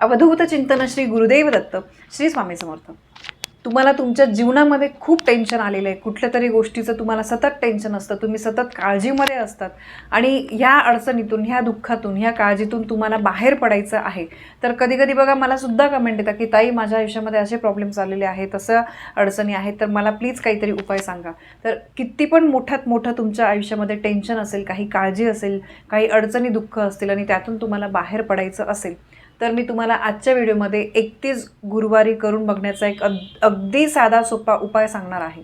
अवधूत चिंतन श्री गुरुदेव दत्त श्री स्वामी समर्थ. तुम्हाला तुमच्या जीवनामध्ये खूप टेन्शन आलेलं आहे. कुठल्या तरी गोष्टीचं तुम्हाला सतत टेन्शन असतं. तुम्ही सतत काळजीमध्ये असतात. आणि ह्या अडचणीतून ह्या दुःखातून ह्या काळजीतून तुम्हाला बाहेर पडायचं आहे. तर कधी कधी बघा मला सुद्धा कमेंट येतात की ताई माझ्या आयुष्यामध्ये असे प्रॉब्लेम्स आलेले आहेत तसं अडचणी आहेत तर मला प्लीज काहीतरी उपाय सांगा. तर किती पण मोठ्यात मोठं तुमच्या आयुष्यामध्ये टेन्शन असेल काही काळजी असेल काही अडचणी दुःख असतील आणि त्यातून तुम्हाला बाहेर पडायचं असेल तर मी तुम्हाला आजच्या व्हिडिओमध्ये एकतीस गुरुवारी करून बघण्याचा एक अग अगदी साधा सोपा उपाय सांगणार आहे.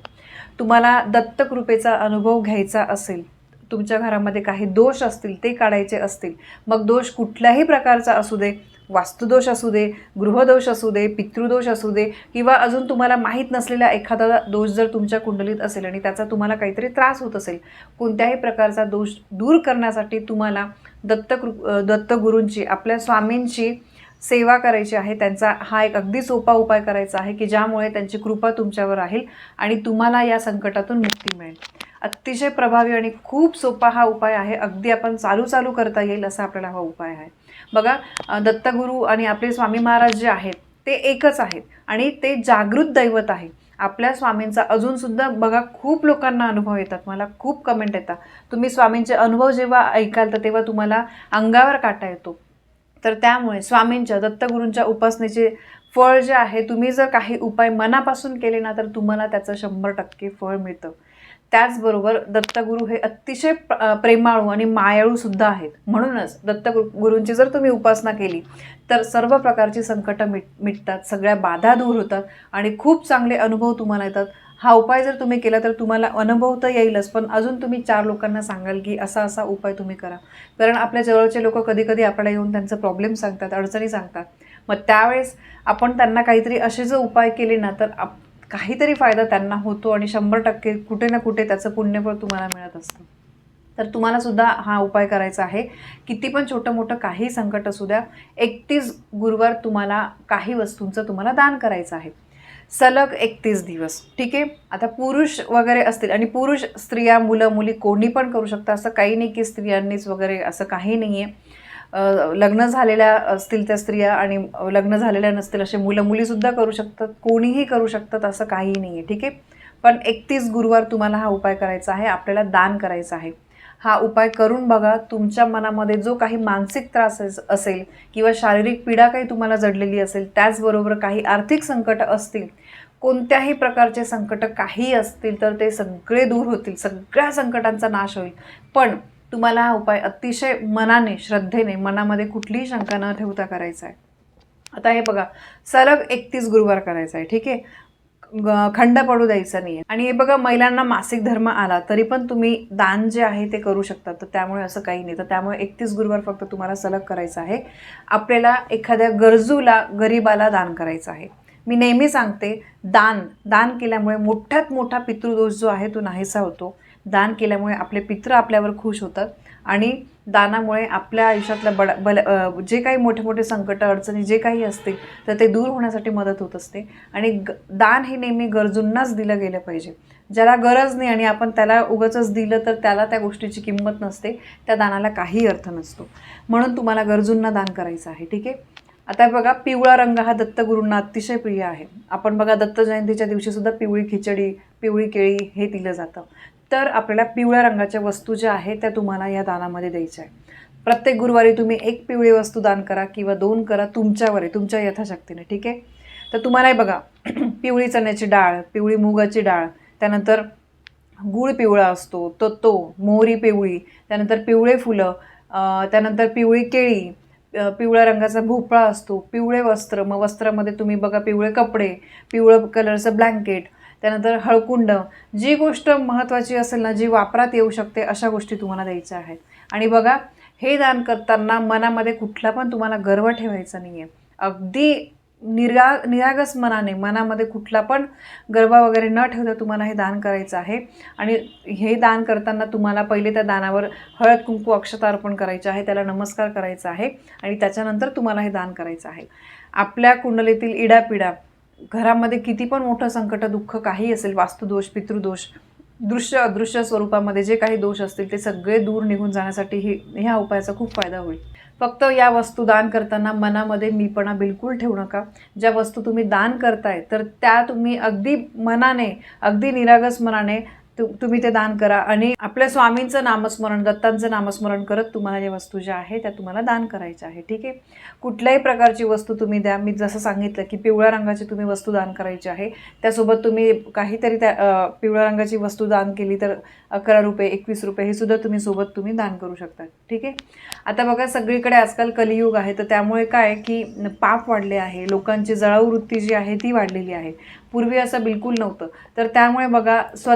तुम्हाला दत्तकृपेचा अनुभव घ्यायचा असेल तुमच्या घरामध्ये काही दोष असतील ते काढायचे असतील मग दोष कुठल्याही प्रकारचा असू दे वास्तुदोष असू दे गृहदोष असू दे पितृदोष असू दे किंवा अजून तुम्हाला माहीत नसलेला एखादा दोष जर तुमच्या कुंडलीत असेल आणि त्याचा तुम्हाला काहीतरी त्रास होत असेल कोणत्याही प्रकारचा दोष दूर करण्यासाठी तुम्हाला दत्तकृ दत्तगुरूंची आपल्या स्वामींची सेवा करायची आहे त्यांचा हा एक अगदी सोपा उपाय करायचा आहे की ज्यामुळे त्यांची कृपा तुमच्यावर राहील आणि तुम्हाला या संकटातून मुक्ती मिळेल. अतिशय प्रभावी आणि खूप सोपा हा उपाय आहे. अगदी आपण चालू चालू करता येईल असा आपल्याला हा उपाय आहे. बघा दत्तगुरू आणि आपले स्वामी महाराज जे आहेत ते एकच आहेत आणि ते जागृत दैवत आहे. आपल्या स्वामींचा अजूनसुद्धा बघा खूप लोकांना अनुभव येतात. मला खूप कमेंट येतात. तुम्ही स्वामींचे अनुभव जेव्हा ऐकाल तर तेव्हा तुम्हाला अंगावर काटा येतो. तर त्यामुळे स्वामींच्या दत्तगुरूंच्या उपासनेचे फळ जे आहे तुम्ही जर काही उपाय मनापासून केले ना तर तुम्हाला त्याचं शंभर टक्के फळ मिळतं. त्याचबरोबर दत्तगुरू हे अतिशय प्रेमाळू आणि मायाळू सुद्धा आहेत. म्हणूनच दत्तगु गुरूंची जर तुम्ही उपासना केली तर सर्व प्रकारची संकटं मिट मिटतात सगळ्या बाधा दूर होतात आणि खूप चांगले अनुभव तुम्हाला येतात. हा उपाय जर तुम्ही केला तर तुम्हाला अनुभव तर येईलच पण अजून तुम्ही चार लोकांना सांगाल की असा असा उपाय तुम्ही करा. कारण आपल्या जवळचे लोक कधी कधी आपल्याला येऊन त्यांचं प्रॉब्लेम सांगतात अडचणी सांगतात. मग त्यावेळेस आपण त्यांना काहीतरी असे जर उपाय केले ना तर आप काहीतरी फायदा त्यांना होतो आणि शंभर टक्के कुठे ना कुठे त्याचं पुण्यफळ तुम्हाला मिळत असतं. तर तुम्हाला सुद्धा हा उपाय करायचा आहे. किती पण छोटं मोठं काही संकट असू द्या एकतीस गुरुवार तुम्हाला काही वस्तूंचं तुम्हाला दान करायचं आहे. सलग एकतीस दिवस ठीक आहे? आता पुरुष वगैरे असतील आणि पुरुष स्त्रिया मुलं मुली कोणी पण करू शकता. असं काही नाही की स्त्रियांनीच वगैरे असं काही नाही आहे लग्न झालेल्या असतील त्या स्त्रिया आणि लग्न झालेल्या नसतील असे मुलं मुलीसुद्धा करू शकतात कोणीही करू शकतात असं काही नाही आहे ठीक आहे? पण एकतीस गुरुवार तुम्हाला हा उपाय करायचा आहे आपल्याला दान करायचं आहे. हा उपाय करून बघा तुमच्या मनामध्ये जो काही मानसिक त्रास असेल किंवा शारीरिक पीडा काही तुम्हाला जडलेली असेल त्याचबरोबर काही आर्थिक संकट असतील कोणत्याही प्रकारचे संकट काही असतील तर ते सगळे दूर होतील सगळ्या संकटांचा नाश होईल. पण तुम्हाला हा उपाय अतिशय मनाने श्रद्धेने मनामध्ये कुठलीही शंका न ठेवता करायचा आहे आता हे बघा सलग एकतीस गुरुवार करायचा आहे ठीक आहे? ग- खंड पडू द्यायचा नाही आणि हे बघा महिलांना मासिक धर्म आला तरी पण तुम्ही दान जे आहे ते करू शकता. तर त्यामुळे असं काही नाही. तर त्यामुळे एकतीस गुरुवार फक्त तुम्हाला सलग करायचं आहे. आपल्याला एखाद्या गरजूला गरीबाला दान करायचं आहे. मी नेहमी सांगते दान दान केल्यामुळे मोठ्यात मोठा पितृदोष जो आहे तो नाहीसा होतो. दान केल्यामुळे आपले पित्र आपल्यावर खुश होतात आणि दानामुळे आपल्या आयुष्यातल्या बड बल जे काही मोठे मोठे संकट अडचणी जे काही असतील तर ते दूर होण्यासाठी मदत होत असते. आणि ग दान हे नेहमी गरजूंनाच दिलं गेलं पाहिजे. ज्याला गरज नाही आणि आपण त्याला उगाचच दिलं तर त्याला त्या गोष्टीची किंमत नसते त्या दानाला काही अर्थ नसतो. म्हणून तुम्हाला गरजूंना दान करायचं आहे ठीक आहे? आता बघा पिवळा रंग हा दत्तगुरूंना अतिशय प्रिय आहे. आपण बघा दत्त जयंतीच्या दिवशीसुद्धा पिवळी खिचडी पिवळी केळी हे दिलं जातं. तर आपल्याला पिवळ्या रंगाच्या वस्तू ज्या आहेत त्या तुम्हाला या दानामध्ये द्यायच्या आहे प्रत्येक गुरुवारी तुम्ही एक पिवळी वस्तू दान करा किंवा दोन करा तुमच्यावर आहे तुमच्या यथाशक्तीने ठीक आहे? तर तुम्हाला हे बघा पिवळी चण्याची डाळ पिवळी मुगाची डाळ त्यानंतर गूळ पिवळा असतो तो तो मोहरी पिवळी त्यानंतर पिवळे फुलं त्यानंतर पिवळी केळी पिवळ्या रंगाचा भोपळा असतो पिवळे वस्त्र मग वस्त्रामध्ये तुम्ही बघा पिवळे कपडे पिवळं कलरचं ब्लँकेट त्यानंतर हळकुंड जी गोष्ट महत्त्वाची असेल ना जी वापरात येऊ शकते अशा गोष्टी तुम्हाला द्यायच्या आहेत. आणि बघा हे दान करताना मनामध्ये कुठला पण तुम्हाला गर्व ठेवायचा नाही आहे अगदी निरा निरागस मनाने मनामध्ये कुठला पण गर्व वगैरे न ठेवता तुम्हाला हे दान करायचं आहे. आणि हे दान करताना तुम्हाला पहिले त्या दानावर हळद कुंकू अक्षता अर्पण करायचे आहे त्याला नमस्कार करायचा आहे आणि त्याच्यानंतर तुम्हाला हे दान करायचं आहे. आपल्या कुंडलीतील इडापिडा घरामध्ये किती पण मोठं संकट दुःख काही असेल वास्तुदोष पितृदोष दृश्य अदृश्य स्वरूपामध्ये जे काही दोष असतील ते सगळे दूर निघून जाण्यासाठी ही ह्या उपायाचा खूप फायदा होईल. फक्त या वस्तू दान करताना मनामध्ये मीपणा बिलकुल ठेवू नका. ज्या वस्तू तुम्ही दान करताय तर त्या तुम्ही अगदी मनाने अगदी निरागस मनाने तुम्ही ते दान करा आणि आपल्या स्वामींचं नामस्मरण दत्तांचं नामस्मरण करत तुम्हाला ज्या वस्तू ज्या आहे त्या तुम्हाला दान करायच्या आहे ठीक आहे? कुठल्याही प्रकारची वस्तू तुम्ही द्या. मी जसं सांगितलं की पिवळ्या रंगाची तुम्ही वस्तू दान करायची आहे. त्यासोबत तुम्ही काहीतरी त्या पिवळ्या रंगाची वस्तू दान केली तर अकरा रुपये एकवीस रुपये हे सुद्धा तुम्ही सोबत तुम्ही दान करू शकता. ठीक आहे? आता बघा सगळीकडे आजकाल कलियुग आहे. तर त्यामुळे काय की पाप वाढले आहे. लोकांची जळाऊ वृत्ती जी आहे ती वाढलेली आहे. पूर्वी असं बिलकुल नव्हतं. तर त्यामुळे बघा स्व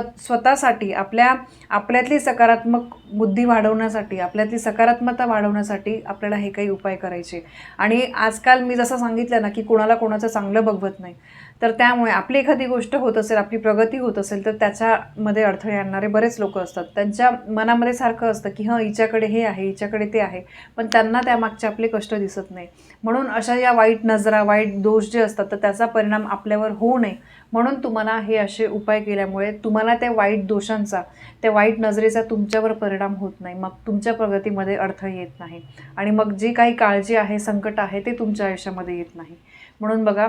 स्वतःसाठी आपल्या आपल्यातली सकारात्मक बुद्धी वाढवण्यासाठी आपल्यातली सकारात्मकता वाढवण्यासाठी आपल्याला हे काही उपाय करायचे. आणि आजकाल मी जसं सांगितलं ना की कोणाला कोणाचं चांगलं बघवत नाही. तर त्यामुळे आपली एखादी गोष्ट होत असेल आपली प्रगती होत असेल तर त्याच्यामध्ये अडथळे आणणारे बरेच लोक असतात. त्यांच्या मनामध्ये सारखं असतं की हां हिच्याकडे हे आहे हिच्याकडे ते आहे. पण त्यांना त्यामागचे आपले कष्ट दिसत नाही. म्हणून अशा या वाईट नजरा वाईट दोष जे असतात तर त्याचा परिणाम आपल्यावर होऊ नये. म्हणून तुम्हाला हे असे उपाय केल्यामुळे तुम्हाला त्या वाईट दोषांचा त्या वाईट नजरेचा तुमच्यावर परिणाम होत नाही. मग तुमच्या प्रगतीमध्ये अडथळे येत नाही. आणि मग जी काही काळजी आहे संकट आहे ते तुमच्या आयुष्यामध्ये येत नाही. म्हणून बघा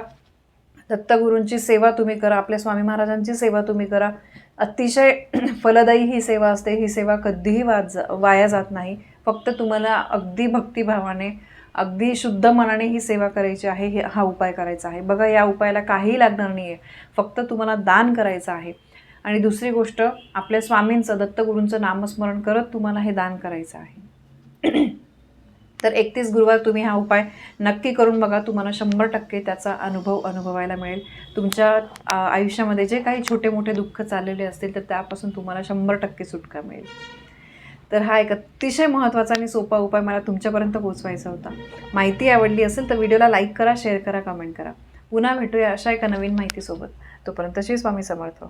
दत्तगुरूंची सेवा तुम्ही करा आपल्या स्वामी महाराजांची सेवा तुम्ही करा. अतिशय फलदायी ही सेवा असते. ही सेवा कधीही वाज वाया जात नाही. फक्त तुम्हाला अगदी भक्तिभावाने अगदी शुद्ध मनाने ही सेवा करायची आहे. हे हा उपाय करायचा आहे. बघा या उपायाला काहीही लागणार नाही आहे फक्त तुम्हाला दान करायचं आहे. आणि दुसरी गोष्ट आपल्या स्वामींचं दत्तगुरूंचं नामस्मरण करत तुम्हाला हे दान करायचं आहे. तर एकतीस गुरुवार तुम्ही हा उपाय नक्की करून बघा. तुम्हाला शंभर टक्के त्याचा अनुभव अनुभवायला मिळेल. तुमच्या आयुष्यामध्ये जे काही छोटे मोठे दुःख चाललेले असतील तर त्यापासून तुम्हाला शंभर टक्के सुटका मिळेल. तर हा एक अतिशय महत्त्वाचा आणि सोपा उपाय मला तुमच्यापर्यंत पोहोचवायचा होता. माहिती आवडली असेल तर व्हिडिओला लाईक करा शेअर करा कमेंट करा. पुन्हा भेटूया अशा एका नवीन माहितीसोबत. तोपर्यंत श्री स्वामी समर्थ.